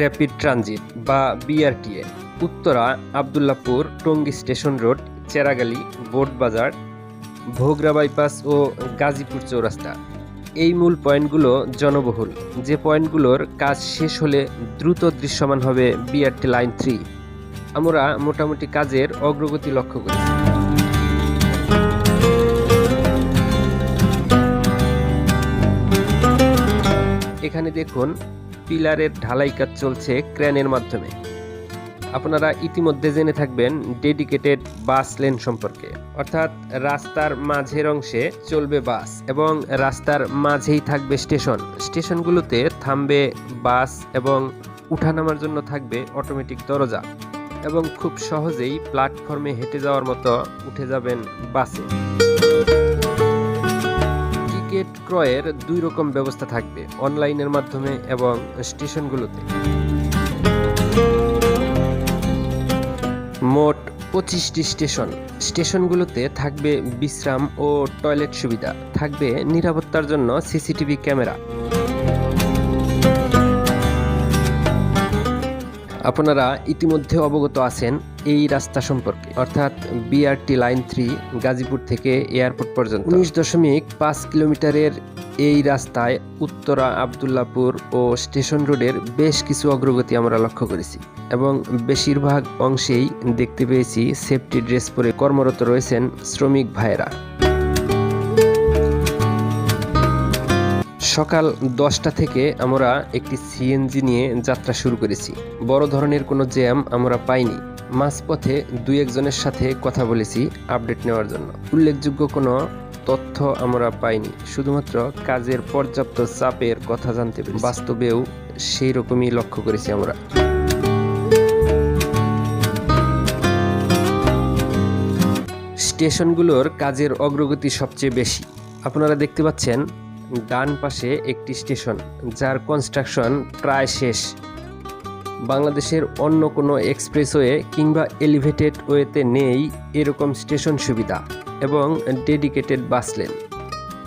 Rapid transit বা BRTA, Uttara Abdullahpur Tongi station road, Cheragali board Bazar, Bhogra bypass ও গাজীপুর চৌরাস্তা। এই মূল পয়েন্টগুলো জনবহুল। যে পয়েন্টগুলোর কাজ শেষ হলে দ্রুত দৃশ্যমান হবে বিআরটি লাইন থ্রি। আমরা মোটামুটি কাজের অগ্রগতি লক্ষ্য করি। এখানে দেখুন পিলারের ঢালাই কাজ চলছে ক্রেনের মাধ্যমে। আপনারা ইতিমধ্যে জেনে থাকবেন ডেডিকেটেড বাস লেন সম্পর্কে। অর্থাৎ রাস্তার মাঝের অংশে চলবে বাস এবং রাস্তার মাঝেই থাকবে স্টেশন। স্টেশনগুলোতে থামবে বাস এবং উঠানামার জন্য থাকবে অটোমেটিক দরজা এবং খুব সহজেই প্ল্যাটফর্মে হেঁটে যাওয়ার মতো উঠে যাবেন বাসে। টিকিট ক্রয়ের দুই রকম ব্যবস্থা থাকবে, অনলাইনের মাধ্যমে এবং স্টেশনগুলোতে। মোট পঁচিশটি স্টেশন। স্টেশনগুলোতে থাকবে বিশ্রাম ও টয়লেট সুবিধা। থাকবে নিরাপত্তার জন্য সিসিটিভি ক্যামেরা। আপনারা ইতিমধ্যে অবগত আছেন এই রাস্তা সম্পর্কে, অর্থাৎ বিআরটি লাইন থ্রি গাজীপুর থেকে এয়ারপোর্ট পর্যন্ত। উনিশ দশমিক পাঁচ কিলোমিটারের এই রাস্তায় উত্তরা, আবদুল্লাপুর ও স্টেশন রোডের বেশ কিছু অগ্রগতি আমরা লক্ষ্য করেছি এবং বেশিরভাগ অংশেই দেখতে পেয়েছি সেফটি ড্রেস পরে কর্মরত রয়েছেন শ্রমিক ভাইয়েরা। সকাল দশটা থেকে আমরা একটি সিএনজি নিয়ে যাত্রা শুরু করেছি। বড় ধরনের কোনো জ্যাম আমরা পাইনি। মাঝপথে দু একজনের সাথে কথা বলেছি আপডেট নেওয়ার জন্য। উল্লেখযোগ্য কোনো তথ্য আমরা পাইনি, শুধুমাত্র কাজের পর্যাপ্ত চাপের কথা জানতে পেরেছি। বাস্তবেও সেই রকমই লক্ষ্য করেছি আমরা। স্টেশনগুলোর কাজের অগ্রগতি সবচেয়ে বেশি। আপনারা দেখতে পাচ্ছেন ডান পাশে একটি স্টেশন, যার কনস্ট্রাকশন প্রায় শেষ। বাংলাদেশের অন্য কোনো এক্সপ্রেসওয়ে কিংবা এলিভেটেড ওয়েতে নেই এরকম স্টেশন সুবিধা এবং ডেডিকেটেড বাস লেন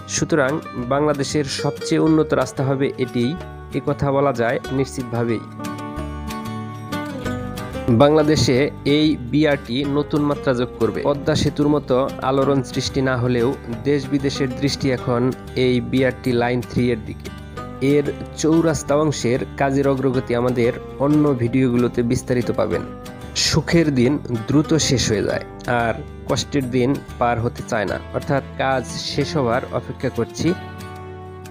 সুতরাং বাংলাদেশের সবচেয়ে উন্নত রাস্তা হবে এটি কথা বলা যায় নিশ্চিতভাবেই। বাংলাদেশে এই বিআরটি নতুন মাত্রা যোগ করবে। পদ্মা সেতুর মতো আলোড়ন সৃষ্টি না হলেও দেশ বিদেশের দৃষ্টি এখন এই বিআরটি লাইন থ্রি এর দিকে। এর চৌরাস্তা অংশের কাজের অগ্রগতি আমাদের অন্য ভিডিওগুলোতে বিস্তারিত পাবেন। সুখের দিন দ্রুত শেষ হয়ে যায় আর কষ্টের দিন পার হতে চায় না। অর্থাৎ কাজ শেষ হওয়ার অপেক্ষা করছি।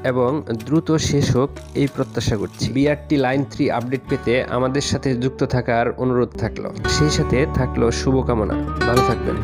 এবং দ্রুত শেষ হোক এই প্রত্যাশা করছি। বিআরটি লাইন থ্রি আপডেট পেতে আমাদের সাথে যুক্ত থাকার অনুরোধ থাকল। সেই সাথে থাকল শুভকামনা। ভালো থাকবেন।